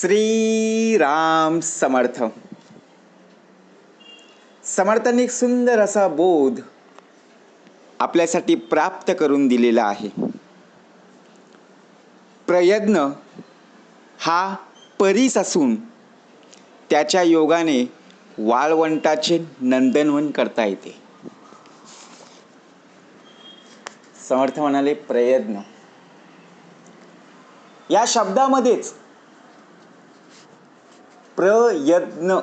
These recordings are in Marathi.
श्रीराम समर्थ. समर्थांनी एक सुंदर असा बोध आपल्यासाठी प्राप्त करून दिलेला आहे. प्रयत्न हा परीस असून त्याच्या योगाने वाळवंटाचे नंदनवन करता येते. समर्थ म्हणाले प्रयत्न. या शब्दामध्येच प्रयत्न.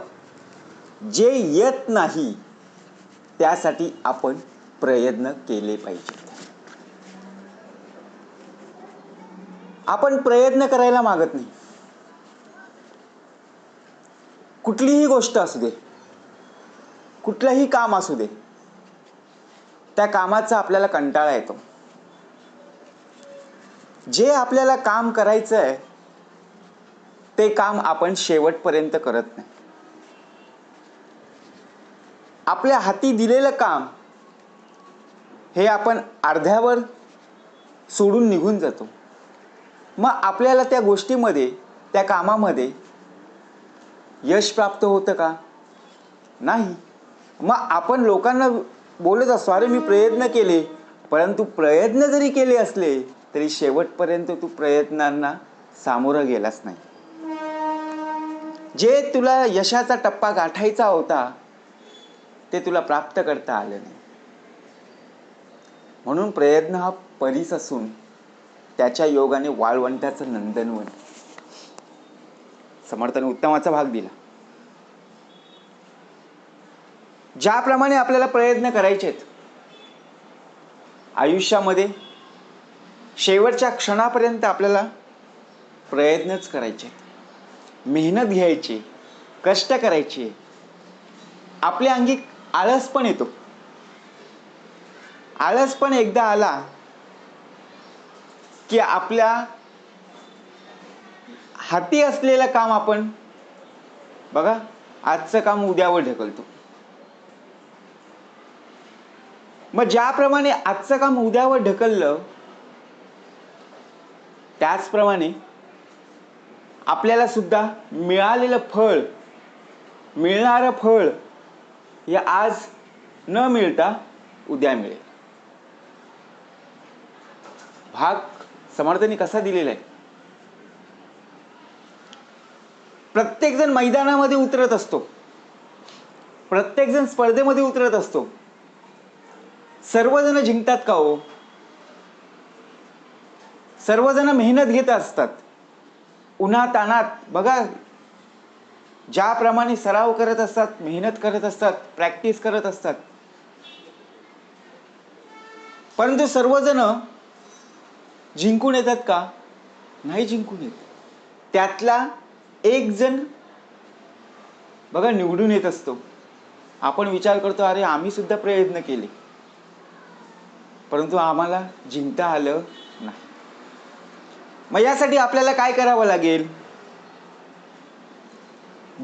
जे येत नाही त्यासाठी आपण प्रयत्न केले पाहिजेत आपण प्रयत्न करायला मागत नाही. कुठलीही गोष्ट असू दे कुठलंही काम असू दे त्या कामाचा आपल्याला कंटाळा येतो. जे आपल्याला काम करायचं आहे ते काम आपण शेवटपर्यंत करत नाही. आपल्या हाती दिलेलं काम हे आपण अर्ध्यावर सोडून निघून जातो. मग आपल्याला त्या गोष्टीमध्ये त्या कामामध्ये यश प्राप्त होतं का? नाही. मग आपण लोकांना बोलत असतो अरे मी प्रयत्न केले परंतु प्रयत्न जरी केले असले तरी शेवटपर्यंत तू प्रयत्नांना सामोरं गेलाच नाही. जे तुला यशाचा टप्पा गाठायचा होता ते तुला प्राप्त करता आलं नाही. म्हणून प्रयत्न हा परीस असून त्याच्या योगाने वाळवंटाचं नंदनवन समर्थाने उत्तमाचा भाग दिला. ज्याप्रमाणे आपल्याला प्रयत्न करायचेत आयुष्यामध्ये शेवटच्या क्षणापर्यंत आपल्याला प्रयत्नच करायचे मेहनत घ्यायची कष्ट करायची. आपल्या अंगी आळस पण येतो. आळस पण एकदा आला की आपल्या हाती असलेलं काम आपण बघा आजचं काम उद्यावर ढकलतो. मग ज्याप्रमाणे आजचं काम उद्यावर ढकललं त्याचप्रमाणे आपल्याला सुद्धा मिळालेलं फळ मिळणारं फळ हे आज न मिळता उद्या मिळेल. भाग समर्थांनी कसा दिलेला आहे प्रत्येकजण मैदानामध्ये उतरत असतो. प्रत्येकजण स्पर्धेमध्ये उतरत असतो. सर्वजण जिंकतात का हो? सर्वजण मेहनत घेत असतात. उन्हातानात बघा. ज्याप्रमाणे सराव करत असतात मेहनत करत असतात प्रॅक्टिस करत असतात. परंतु सर्वजण जिंकून येतात का? नाही जिंकून येत. त्यातला एक जण बघा निवडून येत असतो. आपण विचार करतो अरे आम्ही सुद्धा प्रयत्न केले. परंतु आम्हाला जिंकता आलं नाही. मग यासाठी आपल्याला काय करावं लागेल?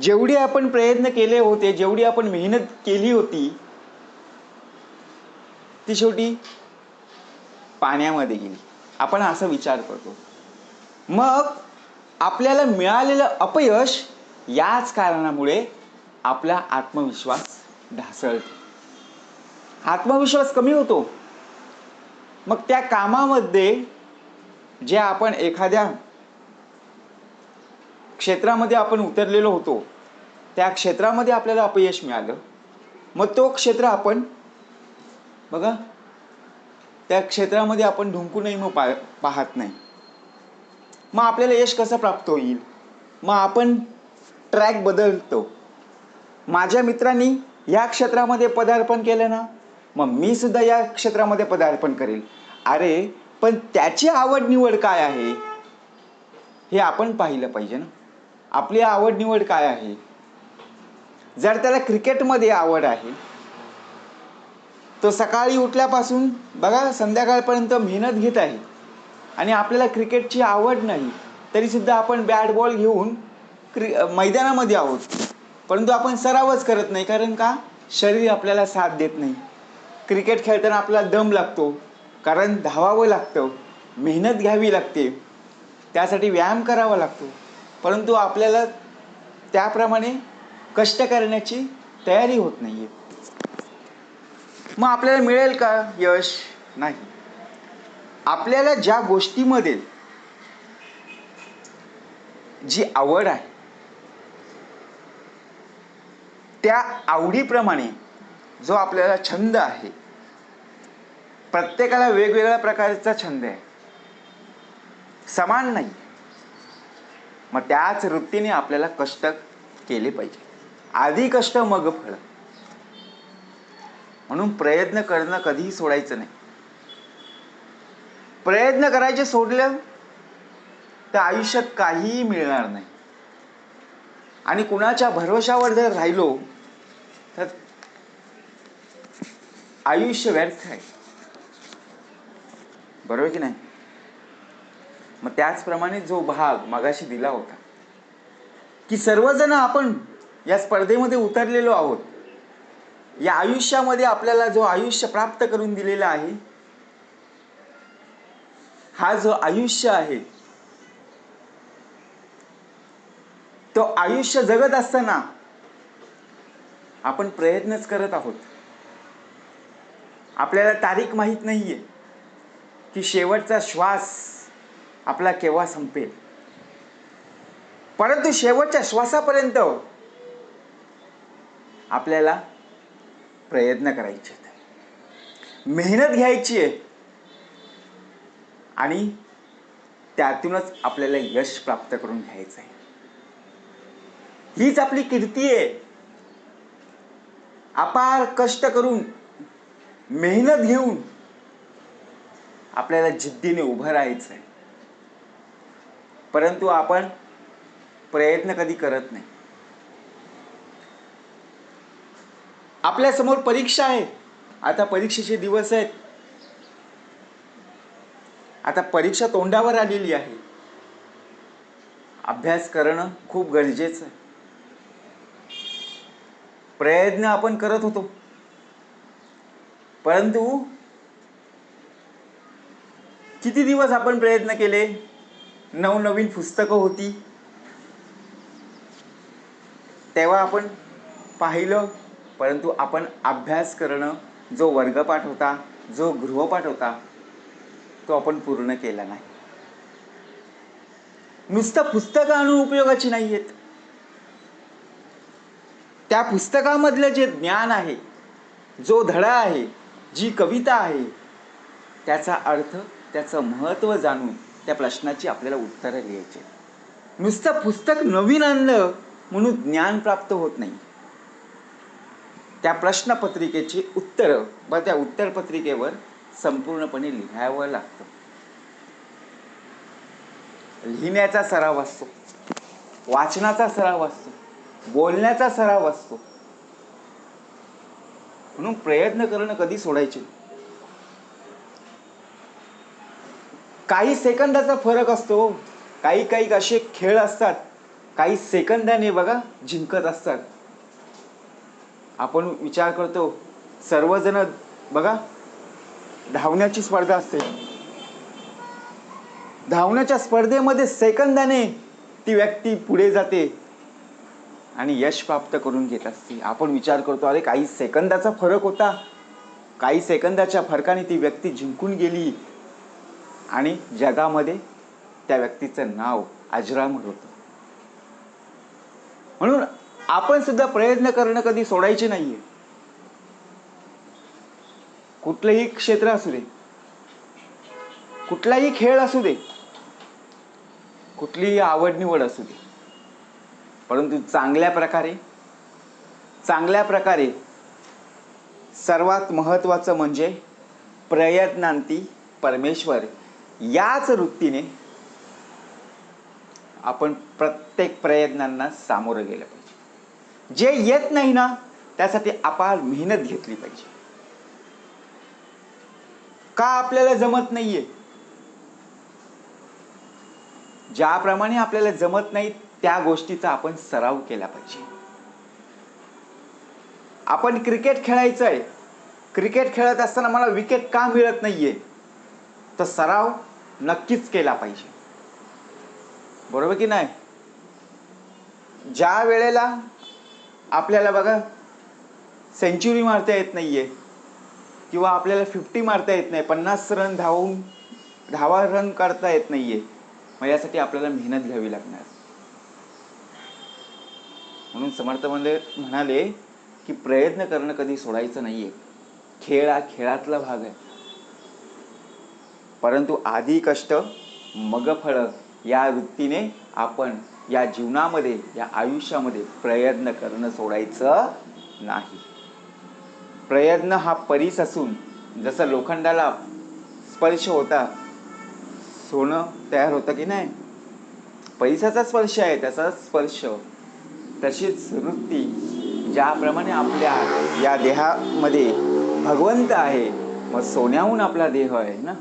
जेवढी आपण प्रयत्न केले होते जेवढी आपण मेहनत केली होती ती शेवटी पाण्यामध्ये गेली. आपण असा विचार करतो. मग आपल्याला मिळालेलं अपयश याच कारणामुळे आपला आत्मविश्वास ढासळतो. आत्मविश्वास कमी होतो. मग त्या कामामध्ये जे आपण एखाद्या क्षेत्रामध्ये आपण उतरलेलो होतो त्या क्षेत्रामध्ये आपल्याला अपयश मिळालं. मग तो क्षेत्र आपण बघा त्या क्षेत्रामध्ये आपण ढुंकूनही मग पा पाहत नाही. मग आपल्याला यश कसं प्राप्त होईल? मग आपण ट्रॅक बदलतो. माझ्या मित्रांनी या क्षेत्रामध्ये पदार्पण केलं ना मग मी सुद्धा या क्षेत्रामध्ये पदार्पण करेल. अरे पण त्याची आवड निवड काय आहे? हे आपण पाहिलं पाहिजे ना. आपली आवड निवड काय आहे? जर त्याला क्रिकेटमध्ये आवड आहे तो सकाळी उठल्यापासून बघा संध्याकाळपर्यंत मेहनत घेत आहे आणि आपल्याला क्रिकेटची आवड नाही तरीसुद्धा आपण बॅट बॉल घेऊन क्रि मैदानामध्ये आहोत. परंतु आपण सरावच करत नाही कारण का? शरीर आपल्याला साथ देत नाही. क्रिकेट खेळताना आपल्याला दम लागतो. कारण धावावं लागतं. मेहनत घ्यावी लागते. त्यासाठी व्यायाम करावा लागतो. परंतु आपल्याला त्याप्रमाणे कष्ट करण्याची तयारी होत नाही आहे मग आपल्याला मिळेल का यश? नाही. आपल्याला ज्या गोष्टीमध्ये जी आवड आहे त्या आवडीप्रमाणे जो आपल्याला छंद आहे प्रत्येकाला वेगवेगळ्या प्रकारचा छंद आहे. समान नाही. मग त्याच वृत्तीने आपल्याला कष्ट केले पाहिजे. आधी कष्ट मग फळ. म्हणून प्रयत्न करणं कधीही सोडायचं नाही. प्रयत्न करायचे सोडलं तर आयुष्यात काहीही मिळणार नाही. आणि कुणाच्या भरोशावर जर राहिलो तर आयुष्य व्यर्थ आहे. बरोबर की नाही? मग त्याचप्रमाणे जो भाग मगाशी दिला होता की सर्वजण आपण या स्पर्धेमध्ये उतरलेलो आहोत या आयुष्यामध्ये आपल्याला जो आयुष्य प्राप्त करून दिलेला आहे हा जो आयुष्य आहे तो आयुष्य जगत असताना आपण प्रयत्नच करत आहोत. आपल्याला तारीख माहीत नाहीये. की शेवटचा श्वास आपला केव्हा संपेल? परंतु शेवटच्या श्वासापर्यंत आपल्याला प्रयत्न करायचे आहेत. मेहनत घ्यायची आहे. आणि त्यातूनच आपल्याला यश प्राप्त करून घ्यायचं आहे. हीच आपली कीर्ती आहे. अपार कष्ट करून मेहनत घेऊन आपल्याला जिद्दीने उभं राहायचं आहे परंतु आपण प्रयत्न कधी करत नाही. आपल्यासमोर परीक्षा आहे. आता परीक्षेचे दिवस आहेत. आता परीक्षा तोंडावर आलेली आहे. अभ्यास करणं खूप गरजेचं आहे. प्रयत्न आपण करत होतो. परंतु किती दिवस आपण प्रयत्न केले? नवनवीन पुस्तकं होती. तेव्हा आपण पाहिलं परंतु आपण अभ्यास करणं जो वर्गपाठ होता जो गृहपाठ होता तो आपण पूर्ण केला नाही. नुसतं पुस्तकं आणून उपयोगाची नाही आहेत त्या पुस्तकामधलं जे ज्ञान आहे जो धडा आहे जी कविता आहे त्याचा अर्थ त्याचं महत्त्व जाणून त्या प्रश्नाची आपल्याला उत्तरं लिहायची नुसतं पुस्तक नवीन आणलं म्हणून ज्ञान प्राप्त होत नाही. त्या प्रश्नपत्रिकेची उत्तरं व त्या उत्तरपत्रिकेवर संपूर्णपणे लिहावं लागतं. लिहिण्याचा सराव असतो. वाचनाचा सराव असतो. बोलण्याचा सराव असतो. म्हणून प्रयत्न करणं कधी सोडायचे? काही सेकंदाचा फरक असतो. काही काही असे खेळ असतात. काही सेकंदाने बघा जिंकत असतात. आपण विचार करतो सर्वजण बघा धावण्याची स्पर्धा असते. धावण्याच्या स्पर्धेमध्ये सेकंदाने ती व्यक्ती पुढे जाते आणि यश प्राप्त करून घेत असते. आपण विचार करतो अरे काही सेकंदाचा फरक होता. काही सेकंदाच्या फरकाने ती व्यक्ती जिंकून गेली. आणि जगामध्ये त्या व्यक्तीचं नाव अजरामर होतं. म्हणून आपण सुद्धा प्रयत्न करणं कधी सोडायचे नाहीये. कुठलंही क्षेत्र असू दे कुठलाही खेळ असू दे कुठलीही आवड निवड असू दे परंतु चांगल्या प्रकारे चांगल्या प्रकारे सर्वात महत्त्वाचं म्हणजे प्रयत्नांती परमेश्वर याच वृत्तीने आपण प्रत्येक प्रयत्नांना सामोरं गेलं पाहिजे. जे येत नाही ना त्यासाठी अपार मेहनत घेतली पाहिजे. का आपल्याला जमत नाहीये? ज्याप्रमाणे आपल्याला जमत नाही त्या गोष्टीचा आपण सराव केला पाहिजे. आपण क्रिकेट खेळायचंय. क्रिकेट खेळत असताना मला विकेट का मिळत नाहीये? तर सराव नक्कीच केला पाहिजे. बरोबर की नाही? ज्या वेळेला आपल्याला बघा सेंचुरी मारता येत नाहीये किंवा आपल्याला फिफ्टी मारता येत नाही पन्नास रन धावून धावा रन करता येत नाहीये मग यासाठी आपल्याला मेहनत घ्यावी लागणार. म्हणून समर्थ म्हणजे म्हणाले की प्रयत्न करणं कधी सोडायचं नाहीये. खेळ हा खेळातला भाग आहे. परंतु आधी कष्ट मग फळ या वृत्तीने आपण या जीवनामध्ये या आयुष्यामध्ये प्रयत्न करणं सोडायचं नाही. प्रयत्न हा परीस असून जसं लोखंडाला स्पर्श होता सोनं तयार होतं की नाही? पैसाचा स्पर्श आहे त्याचा स्पर्श. तशीच वृत्ती ज्याप्रमाणे आपल्या या देहामध्ये भगवंत आहे मग सोन्याहून आपला देह आहे ना?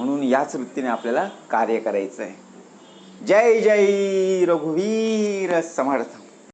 म्हणून याच वृत्तीने आपल्याला कार्य करायचं आहे जय जय रघुवीर समर्थ.